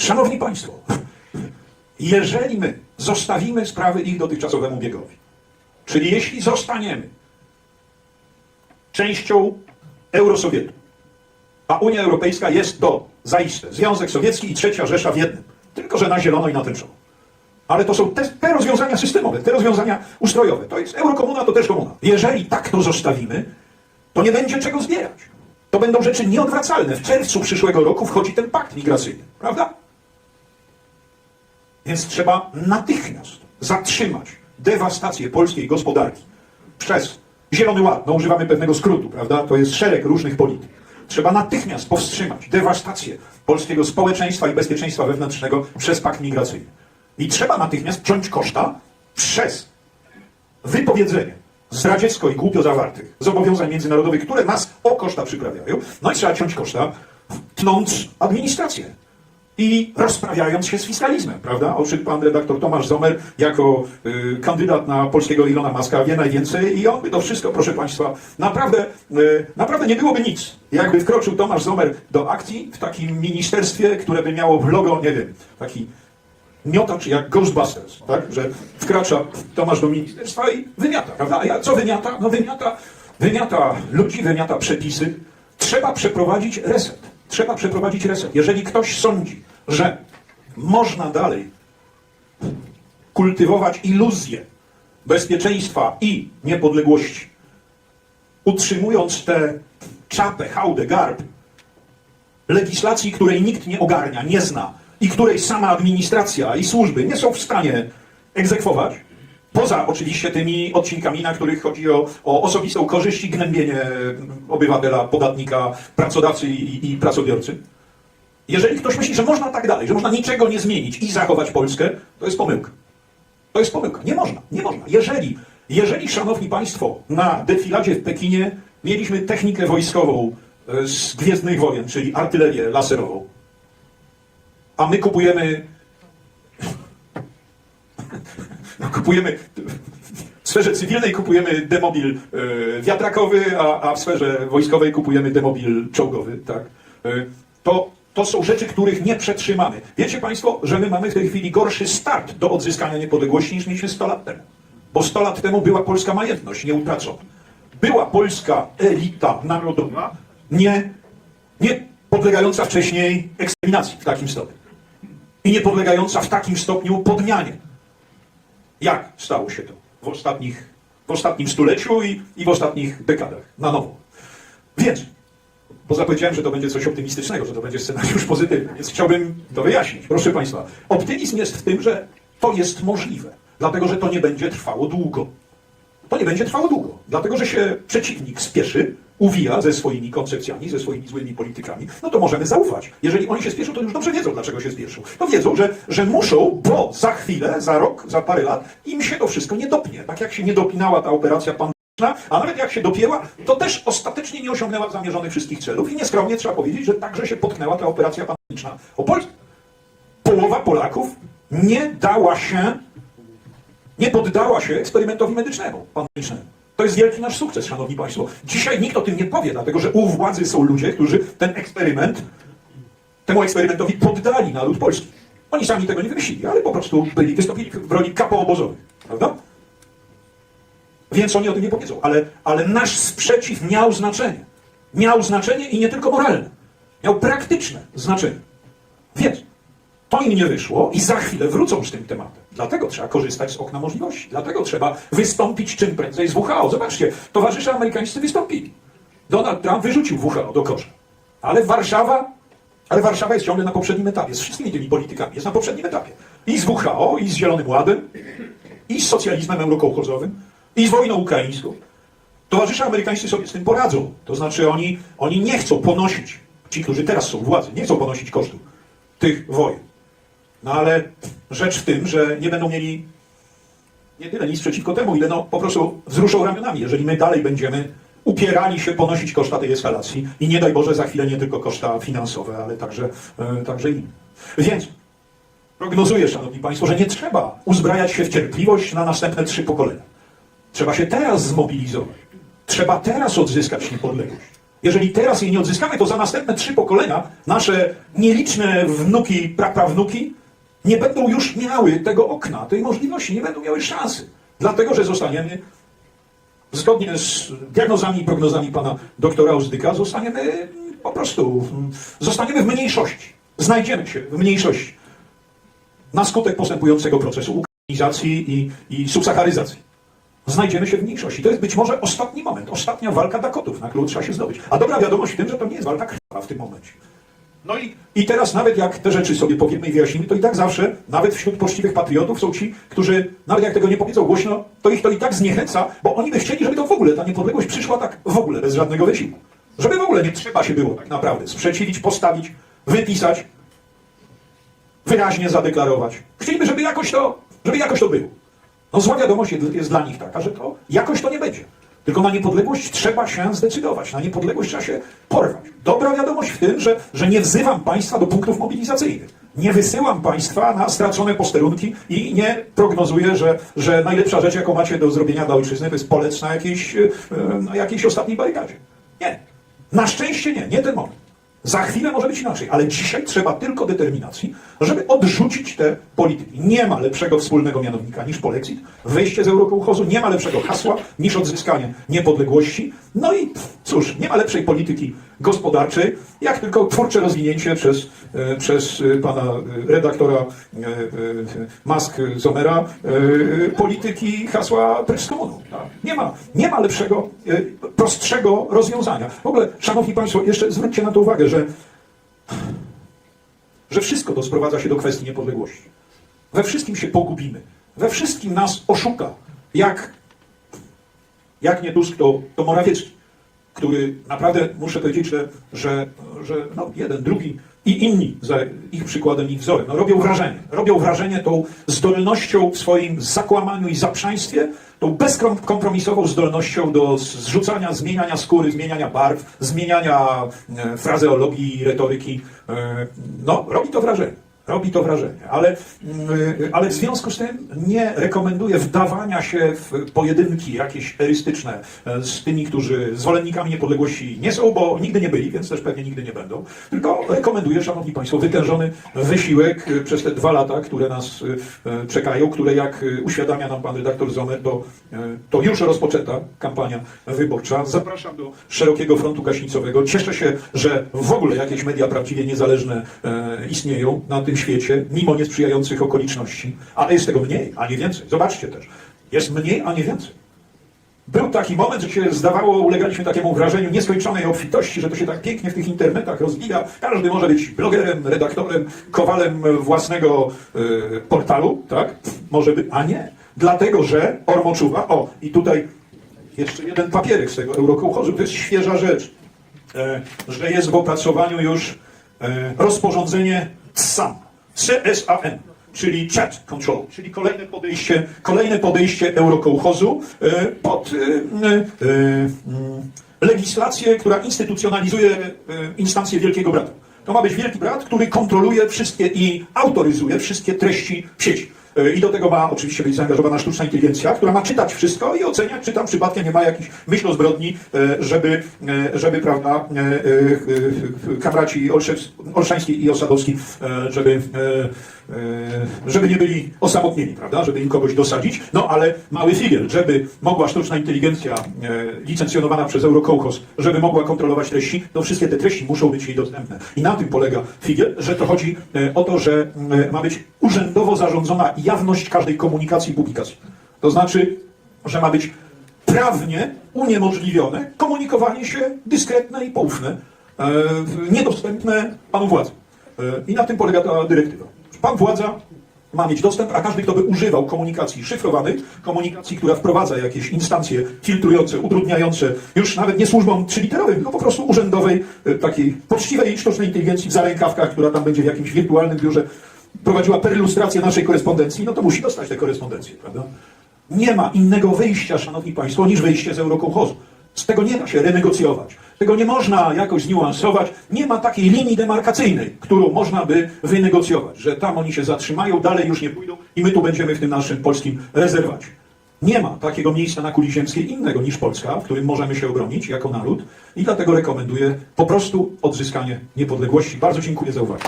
Szanowni Państwo, jeżeli my zostawimy sprawy ich dotychczasowemu biegowi, czyli jeśli zostaniemy częścią Eurosowietu, a Unia Europejska jest to zaiste Związek Sowiecki i Trzecia Rzesza w jednym, tylko że na zielono i na tęczowo. Ale to są te, te rozwiązania systemowe, te rozwiązania ustrojowe. To jest eurokomuna, to też komuna. Jeżeli tak to zostawimy, to nie będzie czego zbierać. To będą rzeczy nieodwracalne. W czerwcu przyszłego roku wchodzi ten pakt migracyjny, prawda? Więc trzeba natychmiast zatrzymać dewastację polskiej gospodarki przez Zielony Ład. No używamy pewnego skrótu, prawda? To jest szereg różnych polityk. Trzeba natychmiast powstrzymać dewastację polskiego społeczeństwa i bezpieczeństwa wewnętrznego przez pakt migracyjny. I trzeba natychmiast ciąć koszta przez wypowiedzenie zdradziecko i głupio zawartych zobowiązań międzynarodowych, które nas o koszta przyprawiają. No i trzeba ciąć koszta, tnąc administrację i rozprawiając się z fiskalizmem, prawda? O czym pan redaktor Tomasz Zomer jako y, kandydat na polskiego Ilona Maska wie najwięcej i on by to wszystko, proszę państwa, naprawdę, y, naprawdę nie byłoby nic. Jakby wkroczył Tomasz Zomer do akcji w takim ministerstwie, które by miało w logo, nie wiem, taki miotacz jak Ghostbusters, tak? Że wkracza Tomasz do ministerstwa i wymiata, prawda? A ja, co wymiata? No wymiata, wymiata ludzi, wymiata przepisy. Trzeba przeprowadzić reset. Trzeba przeprowadzić reset. Jeżeli ktoś sądzi, że można dalej kultywować iluzję bezpieczeństwa i niepodległości, utrzymując tę czapę, hałdę, garb legislacji, której nikt nie ogarnia, nie zna i której sama administracja i służby nie są w stanie egzekwować, poza oczywiście tymi odcinkami, na których chodzi o, o osobistą korzyść i gnębienie obywatela, podatnika, pracodawcy i, i pracobiorcy. Jeżeli ktoś myśli, że można tak dalej, że można niczego nie zmienić i zachować Polskę, to jest pomyłka. To jest pomyłka. Nie można, nie można. Jeżeli, jeżeli, szanowni państwo, na defiladzie w Pekinie mieliśmy technikę wojskową e, z Gwiezdnych Wojen, czyli artylerię laserową, a my kupujemy. No, kupujemy. W sferze cywilnej kupujemy demobil e, wiatrakowy, a, a w sferze wojskowej kupujemy demobil czołgowy, tak? E, to, to są rzeczy, których nie przetrzymamy. Wiecie Państwo, że my mamy w tej chwili gorszy start do odzyskania niepodległości niż mieliśmy 100 lat temu. Bo 100 lat temu była polska majętność nieutracona. Była polska elita narodowa, nie, nie podlegająca wcześniej eksterminacji w takim stopniu i nie podlegająca w takim stopniu podmianie. Jak stało się to w, ostatnich, w ostatnim stuleciu i, i w ostatnich dekadach na nowo. Więc, bo zapowiedziałem, że to będzie coś optymistycznego, że to będzie scenariusz pozytywny, więc chciałbym to wyjaśnić. Proszę Państwa, optymizm jest w tym, że to jest możliwe, dlatego że to nie będzie trwało długo. To nie będzie trwało długo, dlatego że się przeciwnik spieszy, uwija ze swoimi koncepcjami, ze swoimi złymi politykami, no to możemy zaufać. Jeżeli oni się spieszą, to już dobrze wiedzą, dlaczego się spieszą. To wiedzą, że, że muszą, bo za chwilę, za rok, za parę lat im się to wszystko nie dopnie. Tak jak się nie dopinała ta operacja pandemiczna, a nawet jak się dopięła, to też ostatecznie nie osiągnęła zamierzonych wszystkich celów i nieskromnie trzeba powiedzieć, że także się potknęła ta operacja pandemiczna o Polskę. Połowa Polaków nie dała się nie poddała się eksperymentowi medycznemu, pandemicznemu. To jest wielki nasz sukces, szanowni państwo. Dzisiaj nikt o tym nie powie, dlatego że u władzy są ludzie, którzy ten eksperyment, temu eksperymentowi poddali naród polski. Oni sami tego nie wymyślili, ale po prostu byli, wystąpili w roli kapoobozowych, prawda? Więc oni o tym nie powiedzą, ale, ale nasz sprzeciw miał znaczenie. Miał znaczenie i nie tylko moralne. Miał praktyczne znaczenie. Więc to im nie wyszło i za chwilę wrócą z tym tematem. Dlatego trzeba korzystać z okna możliwości. Dlatego trzeba wystąpić czym prędzej z WHO. Zobaczcie, towarzysze amerykańscy wystąpili. Donald Trump wyrzucił WHO do kosza. Ale Warszawa, ale Warszawa jest ciągle na poprzednim etapie. Z wszystkimi tymi politykami jest na poprzednim etapie. I z WHO, i z Zielonym Ładem, i z socjalizmem eurokołchozowym, i z wojną ukraińską. Towarzysze amerykańscy sobie z tym poradzą. To znaczy oni, oni nie chcą ponosić, ci, którzy teraz są władzy, nie chcą ponosić kosztów tych wojen. No ale rzecz w tym, że nie będą mieli nie tyle nic przeciwko temu, ile no po prostu wzruszą ramionami, jeżeli my dalej będziemy upierali się ponosić koszta tej eskalacji i nie daj Boże za chwilę nie tylko koszta finansowe, ale także, e, także inne. Więc prognozuję, Szanowni Państwo, że nie trzeba uzbrajać się w cierpliwość na następne trzy pokolenia. Trzeba się teraz zmobilizować. Trzeba teraz odzyskać niepodległość. Jeżeli teraz jej nie odzyskamy, to za następne trzy pokolenia nasze nieliczne wnuki, praprawnuki nie będą już miały tego okna, tej możliwości, nie będą miały szansy. Dlatego, że zostaniemy, zgodnie z diagnozami i prognozami pana doktora Uzdyka, zostaniemy po prostu, zostaniemy w mniejszości. Znajdziemy się w mniejszości na skutek postępującego procesu ukrainizacji i, i subsacharyzacji. Znajdziemy się w mniejszości. To jest być może ostatni moment, ostatnia walka Dakotów, na którą trzeba się zdobyć. A dobra wiadomość w tym, że to nie jest walka krwawa w tym momencie. No i, i teraz nawet jak te rzeczy sobie powiemy i wyjaśnimy, to i tak zawsze, nawet wśród poczciwych patriotów są ci, którzy nawet jak tego nie powiedzą głośno, to ich to i tak zniechęca, bo oni by chcieli, żeby to w ogóle ta niepodległość przyszła tak w ogóle, bez żadnego wysiłku. Żeby w ogóle nie trzeba się było tak naprawdę sprzeciwić, postawić, wypisać, wyraźnie zadeklarować. Chcieliby, żeby jakoś to, żeby jakoś to było. No zła wiadomość jest- dla nich taka, że to jakoś to nie będzie. Tylko na niepodległość trzeba się zdecydować. Na niepodległość trzeba się porwać. Dobra wiadomość w tym, że, że nie wzywam państwa do punktów mobilizacyjnych. Nie wysyłam państwa na stracone posterunki i nie prognozuję, że, że najlepsza rzecz, jaką macie do zrobienia dla ojczyzny, to jest polec na jakiejś, na jakiejś ostatniej barykadzie. Nie. Na szczęście nie, nie ten moment. Za chwilę może być inaczej, ale dzisiaj trzeba tylko determinacji, żeby odrzucić te polityki. Nie ma lepszego wspólnego mianownika niż polexit, wejście z eurokołchozu, nie ma lepszego hasła niż odzyskanie niepodległości. No i cóż, nie ma lepszej polityki gospodarczej, jak tylko twórcze rozwinięcie przez, e, przez e, pana e, redaktora Mask Zomera polityki hasła komuną. Tak? Nie ma, nie ma lepszego, prostszego rozwiązania. W ogóle, szanowni państwo, jeszcze zwróćcie na to uwagę, że że wszystko to sprowadza się do kwestii niepodległości. We wszystkim się pogubimy. We wszystkim nas oszuka. Jak, jak nie Tusk, to, to Morawiecki, który naprawdę, muszę powiedzieć, że, że, że no, jeden, drugi i inni za ich przykładem, ich wzorem, no, robią wrażenie. Robią wrażenie tą zdolnością w swoim zakłamaniu i zaprzaństwie, tą bezkompromisową zdolnością do zrzucania, zmieniania skóry, zmieniania barw, zmieniania e, frazeologii, retoryki. E, no, robi to wrażenie. Robi to wrażenie, ale, mm, ale w związku z tym nie rekomenduję wdawania się w pojedynki jakieś erystyczne e, z tymi, którzy zwolennikami niepodległości nie są, bo nigdy nie byli, więc też pewnie nigdy nie będą. Tylko rekomenduję, Szanowni Państwo, wytężony wysiłek e, przez te dwa lata, które nas e, czekają, które jak uświadamia nam pan redaktor Zomer, to, to już rozpoczęta kampania wyborcza. Zapraszam do szerokiego frontu gaśnicowego. Cieszę się, że w ogóle jakieś media prawdziwie niezależne istnieją na tym świecie, mimo niesprzyjających okoliczności, ale jest tego mniej, a nie więcej. Zobaczcie też, jest mniej, a nie więcej. Był taki moment, że się zdawało, ulegaliśmy takiemu wrażeniu nieskończonej obfitości, że to się tak pięknie w tych internetach rozwija. Każdy może być blogerem, redaktorem, kowalem własnego e, portalu, tak? Może być, a nie. Dlatego, że Ormoczuwa, o i tutaj jeszcze jeden papierek z tego eurokołchozu, to jest świeża rzecz, e, że jest w opracowaniu już e, rozporządzenie CSAM, CSAM, czyli Chat Control, czyli kolejne podejście, kolejne podejście eurokołchozu e, pod e, e, legislację, która instytucjonalizuje instancję Wielkiego Brata. To ma być Wielki Brat, który kontroluje wszystkie i autoryzuje wszystkie treści w sieci. E, I do tego ma oczywiście być zaangażowana sztuczna inteligencja, która ma czytać wszystko i oceniać, czy tam przypadkiem nie ma jakichś myśl o zbrodni, e, żeby, e, żeby prawda, kamraci Olszański i Osadowski, żeby, żeby nie byli osamotnieni, prawda, żeby im kogoś dosadzić. No ale mały figiel, żeby mogła sztuczna inteligencja e, licencjonowana przez Eurokołchos, żeby mogła kontrolować treści, to wszystkie te treści muszą być jej dostępne. I na tym polega figiel, że to chodzi e, o to, że e, ma być urzędowo zarządzona jawność każdej komunikacji i publikacji. To znaczy, że ma być prawnie uniemożliwione komunikowanie się dyskretne i poufne, e, niedostępne panu władzy. E, I na tym polega ta dyrektywa. Pan władza ma mieć dostęp, a każdy, kto by używał komunikacji szyfrowanej, komunikacji, która wprowadza jakieś instancje filtrujące, utrudniające, już nawet nie służbom trzyliterowym, tylko po prostu urzędowej, e, takiej poczciwej sztucznej inteligencji w zarękawkach, która tam będzie w jakimś wirtualnym biurze prowadziła perlustrację naszej korespondencji, no to musi dostać tę korespondencję, prawda? Nie ma innego wyjścia, szanowni państwo, niż wyjście z eurokołchozu. Z tego nie da się renegocjować. Tego nie można jakoś zniuansować. Nie ma takiej linii demarkacyjnej, którą można by wynegocjować, że tam oni się zatrzymają, dalej już nie pójdą i my tu będziemy w tym naszym polskim rezerwacie. Nie ma takiego miejsca na kuli ziemskiej innego niż Polska, w którym możemy się obronić jako naród i dlatego rekomenduję po prostu odzyskanie niepodległości. Bardzo dziękuję za uwagę.